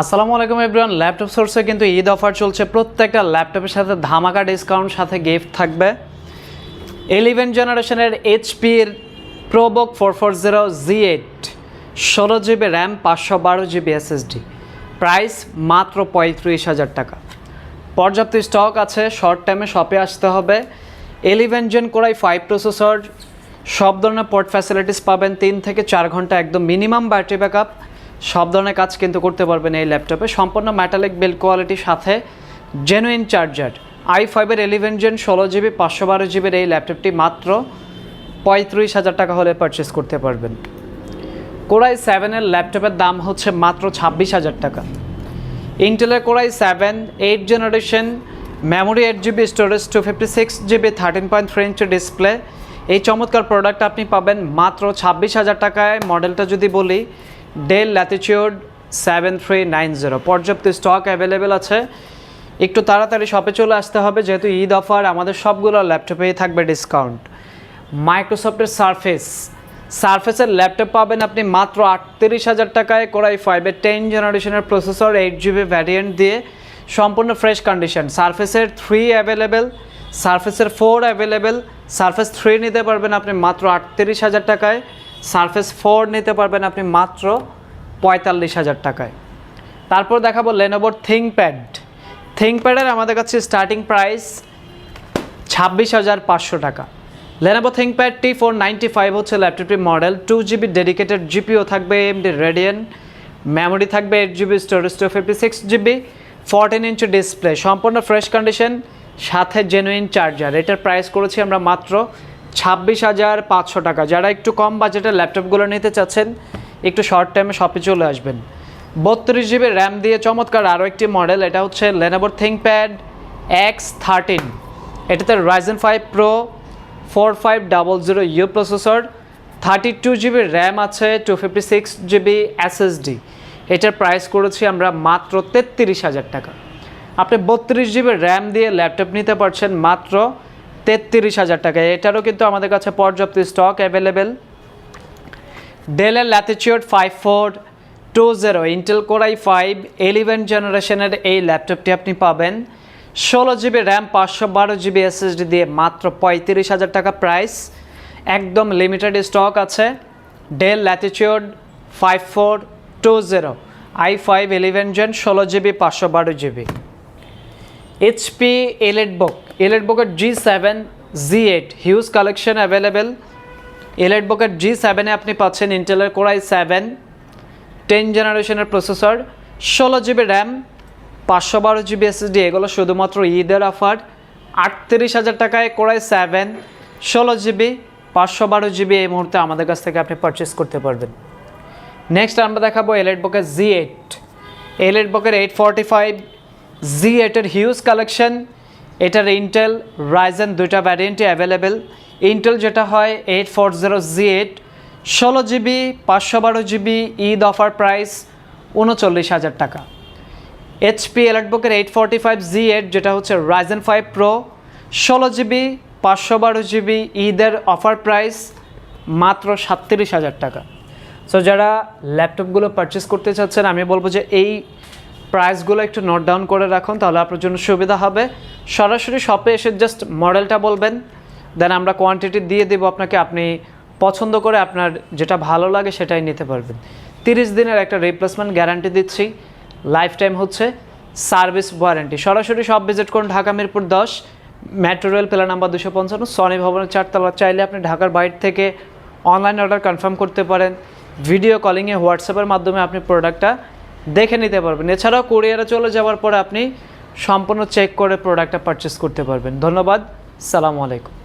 আসসালামু আলাইকুম everyone, laptop সোর্সে কিন্তু ঈদ অফার চলছে। প্রত্যেকটা ল্যাপটপের সাথে ধামাকা ডিসকাউন্ট, সাথে গিফট থাকবে। ইলেভেন জেনারেশনের এইচপির ProBook four four zero G eight ষোলো জিবি র্যাম পাঁচশো বারো জিবি এসএসডি প্রাইস মাত্র পঁয়ত্রিশ হাজার টাকা। পর্যাপ্ত স্টক আছে শর্ট টাইমে শপে আসতে হবে। Eleven gen core i five processor সব ধরনের পোর্ট ফ্যাসিলিটিস পাবেন। তিন থেকে চার ঘণ্টা একদম মিনিমাম ব্যাটারি ব্যাকআপ সব ধরনের কাজ কিন্তু করতে পারবেন এই ল্যাপটপে। সম্পূর্ণ ম্যাটালিক বিল কোয়ালিটির সাথে জেনুইন চার্জার আই ফাইভের এলিভেন জেন ষোলো জিবি পাঁচশো বারো জিবির এই ল্যাপটপটি মাত্র পঁয়ত্রিশ হাজার টাকা হলে পারচেস করতে পারবেন। কোরাই সেভেনের ল্যাপটপের দাম হচ্ছে মাত্র ছাব্বিশ হাজার টাকা। ইন্টেলের core i seven eight generation memory eight GB storage two fifty six GB thirteen point three inch display এই চমৎকার প্রোডাক্ট আপনি পাবেন মাত্র ছাব্বিশ হাজার টাকায়। মডেলটা যদি বলি Dell Latitude seven three nine zero পর্যাপ্ত স্টক অ্যাভেলেবেল আছে। একটু তাড়াতাড়ি শপে চলে আসতে হবে, যেহেতু ঈদ অফার আমাদের সবগুলো ল্যাপটপেই থাকবে ডিসকাউন্ট মাইক্রোসফটের সারফেস সারফেসের ল্যাপটপ পাবেন আপনি মাত্র আটত্রিশ হাজার টাকায় কোরাই ফাইভের টেন জেনারেশনের প্রসেসর এইট জিবি ভ্যারিয়েন্ট দিয়ে সম্পূর্ণ ফ্রেশ কন্ডিশন সারফেসের থ্রি অ্যাভেলেবেল সারফেসের ফোর অ্যাভেলেবেল সারফেস থ্রি নিতে পারবেন আপনি মাত্র আটত্রিশ হাজার টাকায়। সারফেস ফোর নিতে পারবেন আপনি মাত্র পঁয়তাল্লিশ হাজার টাকায়। তারপর দেখাবো লেনোভোর থিঙ্কপ্যাড থিঙ্কপ্যাডের আমাদের কাছে স্টার্টিং প্রাইস ছাব্বিশ হাজার পাঁচশো টাকা। Lenovo ThinkPad T four ninety five হচ্ছে ল্যাপটপটির model two GB dedicated GPU থাকবে এমডি রেডিয়ান মেমোরি থাকবে eight GB storage two fifty six GB fourteen inch display সম্পূর্ণ ফ্রেশ কন্ডিশন সাথে জেনুইন চার্জার এটার প্রাইস করেছি আমরা মাত্র ছাব্বিশ হাজার পাঁচশো টাকা। যারা একটু কম বাজেটের ল্যাপটপগুলো নিতে চাচ্ছেন, একটু শর্ট টাইমে শপে চলে আসবেন। বত্রিশ জিবি র্যাম দিয়ে চমৎকার আরও একটি মডেল এটা হচ্ছে লেনোভোর থিঙ্কপ্যাড এক্স থার্টিন এটাতে Ryzen five pro four five double zero U processor thirty two GB RAM আছে two fifty six GB SSD এটার প্রাইস করেছি আমরা মাত্র তেত্রিশ হাজার টাকা। আপনি বত্রিশ জিবি র্যাম দিয়ে ল্যাপটপ নিতে পারছেন মাত্র তেত্রিশ হাজার টাকা। এটারও কিন্তু আমাদের কাছে পর্যাপ্ত স্টক অ্যাভেলেবেল ডেলের Latitude five four two zero Intel core i five eleven জেনারেশনের এই ল্যাপটপটি আপনি পাবেন। ষোলো জিবি র্যাম পাঁচশো বারো জিবি এসএসডি দিয়ে মাত্র পঁয়ত্রিশ হাজার টাকা প্রাইস একদম লিমিটেড স্টক আছে। Dell Latitude five four two zero i five eleven gen ষোলো জিবি পাঁচশো বারো জিবি এইচপি এলেট বুক এলেট বুকের G seven G eight huge collection available এলেট বুকের জি সেভেনে আপনি পাচ্ছেন ইন্টেলের কোরাই সেভেন টেন জেনারেশনের প্রসেসর ষোলো জিবি র্যাম পাঁচশো বারো জিবি এসএসডি এগুলো শুধুমাত্র ঈদের অফার আটত্রিশ হাজার টাকায় কোরাই সেভেন ষোলো জিবি পাঁচশো বারো জিবি এই মুহূর্তে আমাদের কাছ থেকে আপনি পারচেস করতে পারবেন। নেক্সট আমরা দেখাবো এলেট বুকের জি এইট এলেট বুকের এইট ফর্টি ফাইভ জি এইটের হিউজ কালেকশন এটার ইন্টেল রাইজেন দুইটা ভ্যারিয়েন্টই অ্যাভেলেবেল ইন্টেল যেটা হয় eight four zero G eight ষোলো জিবি পাঁচশো বারো জিবি ঈদ অফার প্রাইস উনচল্লিশ হাজার টাকা। HP এলাটবুকের eight forty five G eight যেটা হচ্ছে রাইজেন ফাইভ প্রো ষোলো জিবি পাঁচশো বারো জিবি ঈদের অফার প্রাইস মাত্র সাতত্রিশ হাজার টাকা। সো যারা ল্যাপটপগুলো পারচেস করতে চাচ্ছেন, আমি বলব যে এই প্রাইসগুলো একটু নোট ডাউন করে রাখুন, তাহলে আপনার জন্য সুবিধা হবে। সরাসরি শপে এসে জাস্ট মডেলটা বলবেন দেন আমরা কোয়ান্টিটি দিয়ে দেবো আপনাকে, আপনি পছন্দ করে আপনার যেটা ভালো লাগে সেটাই নিতে পারবেন। তিরিশ দিনের একটা রিপ্লেসমেন্ট গ্যারান্টি দিচ্ছি লাইফ টাইম হচ্ছে সার্ভিস ওয়ারেন্টি সরাসরি সব ভিজিট করুন, ঢাকা মিরপুর দশ মেট্রো রেল প্লান নাম্বার দুশো পঞ্চান্ন সনি ভবনের চারতলা। চাইলে আপনি ঢাকার বাইরে থেকে অনলাইন অর্ডার কনফার্ম করতে পারেন। ভিডিও কলিংয়ে হোয়াটসঅ্যাপের মাধ্যমে আপনি প্রোডাক্টটা দেখে নিতে পারবেন। এছাড়াও কোরিয়ারে চলে যাওয়ার পরে আপনি সম্পূর্ণ চেক করে প্রোডাক্টটা পারচেস করতে পারবেন। ধন্যবাদ। সালামু আলাইকুম।